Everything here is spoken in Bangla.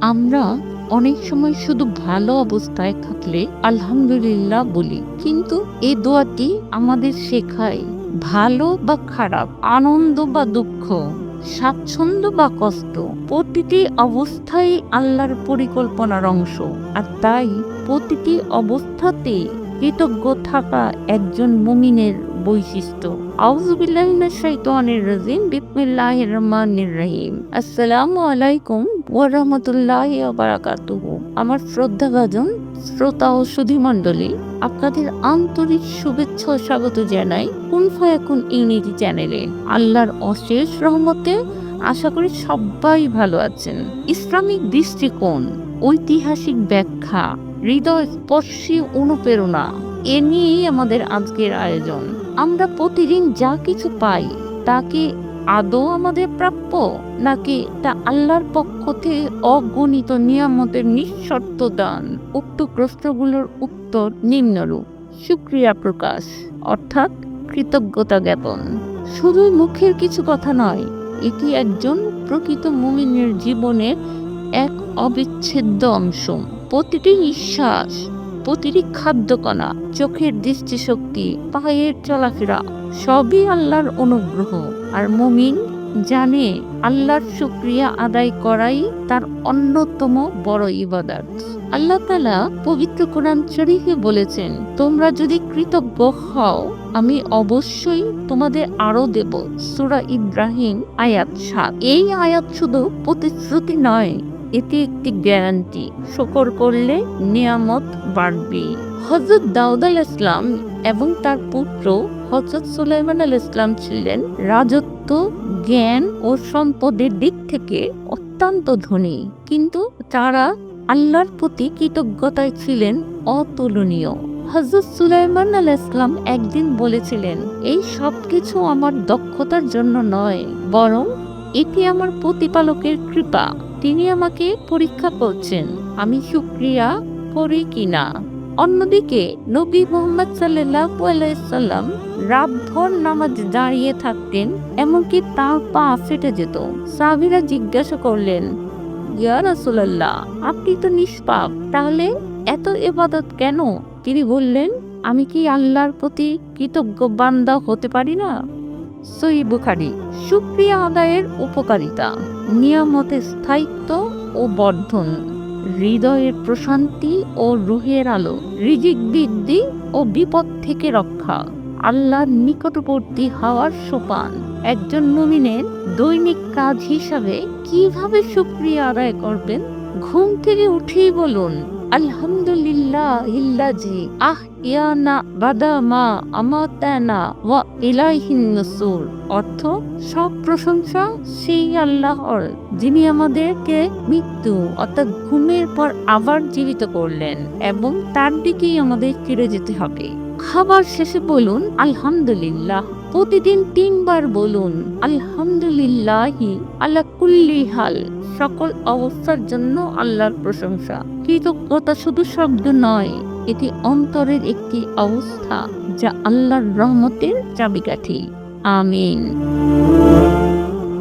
আমরা অনেক সময় শুধু ভালো অবস্থায় থাকলে আলহামদুলিল্লাহ বলি। কিন্তু এই দোয়াটি আমাদের শেখায় ভালো বা খারাপ, আনন্দ বা দুঃখ, স্বাচ্ছন্দ্য বা কষ্ট, প্রতিটি অবস্থায় আল্লাহর পরিকল্পনার অংশ। আর তাই প্রতিটি অবস্থাতে কৃতজ্ঞ থাকা একজন মুমিনের বৈশিষ্ট্য। আসসালামু আলাইকুম ওয়া রাহমাতুল্লাহি ওয়া বারাকাতুহু। আমার শ্রদ্ধাভাজন, শ্রোতা ও সুধীমণ্ডলী আপনাদের আন্তরিক শুভেচ্ছা স্বাগত জানাই কোন ফায়াকুন ইংরেজি চ্যানেলে। আল্লাহর অশেষ রহমতে আশা করি সবাই ভালো আছেন। ইসলামিক দৃষ্টিকোণ, ঐতিহাসিক ব্যাখ্যা, হৃদয় স্পর্শী অনুপ্রেরণা, এ নিয়েই আমাদের আজকের আয়োজন। আমরা প্রতিদিন যা কিছু পাই তাকে আদৌ আমাদের প্রাপ্য? নাকি তা আল্লাহর পক্ষ থেকে অগণিত নিয়ামতের নিঃশর্ত দান? উক্ত প্রশ্নগুলোর উত্তর নিম্নরূপ। সুক্রিয়া প্রকাশ, অর্থাৎ কৃতজ্ঞতা জ্ঞাপন। শুধুই মুখের কিছু কথা নয় এটি একজন প্রকৃত মুমিনের জীবনের এক অবিচ্ছেদ্য অংশ। প্রতিটি নিঃশ্বাস, প্রতিটি খাদ্যকণা, চোখের দৃষ্টিশক্তি, পায়ের চলাফেরা, সবই আল্লাহর অনুগ্রহ। আর মুমিন জানে আল্লাহর শুক্রিয়া আদায় করাই তার অন্যতম বড় ইবাদত। আল্লাহ তালা পবিত্র কোরআন শরীফে বলেছেন, তোমরা যদি কৃতজ্ঞ হও, আমি অবশ্যই তোমাদের আরও দেব। সুরা ইব্রাহিম আয়াত সাত। এই আয়াত শুধু প্রতিশ্রুতি নয়, এটি একটি গ্যারান্টি। শকর করলে নিয়ামত বাড়বে। হজরত দাউদ আল ইসলাম এবং তার পুত্র হজরত সুলাইমান আল ইসলাম ছিলেন রাজত্ব, জ্ঞান ও সম্পদের দিক থেকে অত্যন্ত ধনী। কিন্তু তারা আল্লাহর প্রতি কৃতজ্ঞতায় ছিলেন অতুলনীয়। হজরত সুলাইমান আল ইসলাম একদিন বলেছিলেন, এই সব কিছু আমার দক্ষতার জন্য নয়, বরং এটি আমার প্রতিপালকের কৃপা। তিনি আমাকে পরীক্ষা করছেন, আমি সুক্রিয়া করি কিনা অন্যদিকে নবী মোহাম্মদ সাল্লাম রাতভর নামাজ দাঁড়িয়ে থাকতেন, এমনকি তার পা ফেটে যেত। সাবিরা জিজ্ঞাসা করলেন ইয়া আপনি তো নিষ্পাপ। তাহলে এত ইবাদত কেন? তিনি বললেন, আমি কি আল্লাহর প্রতি কৃতজ্ঞ বান্দা হতে পারি না? সহি বুখারি সুক্রিয়া আদায়ের উপকারিতা নিয়ামতের স্থায়িত্ব ও বর্ধন, হৃদয়ের প্রশান্তি ও রুহের আলো, রিজিক বৃদ্ধি ও বিপদ থেকে রক্ষা। আল্লাহর নিকটবর্তী হওয়ার সোপান। একজন মুমিনের দৈনিক কাজ হিসাবে কীভাবে সুক্রিয়া আদায় করবেন? ঘুম থেকে উঠেই বলুন আলহামদুলিল্লাহ ইল্লাজি আহ ইয়ানা বাদামা আমাতানা ওয়া ইলাইহিন নসুর। অর্থ, সব প্রশংসা সেই আল্লাহর, যিনি আমাদেরকে মৃত্যু অর্থাৎ ঘুমের পর আবার জীবিত করলেন এবং তার দিকেই আমাদের ফিরে যেতে হবে। খাবার শেষে বলুন, আলহামদুলিল্লাহ। প্রতিদিন তিনবার বলুন, আলহামদুলিল্লাহি আল্লাহ কুল্লি হাল। সকল অবস্থার জন্য আল্লাহর প্রশংসা। কৃতজ্ঞতা শুধু শব্দ নয়, এটি অন্তরের একটি অবস্থা যা আল্লাহর রহমতের চাবিকাঠি। আমিন।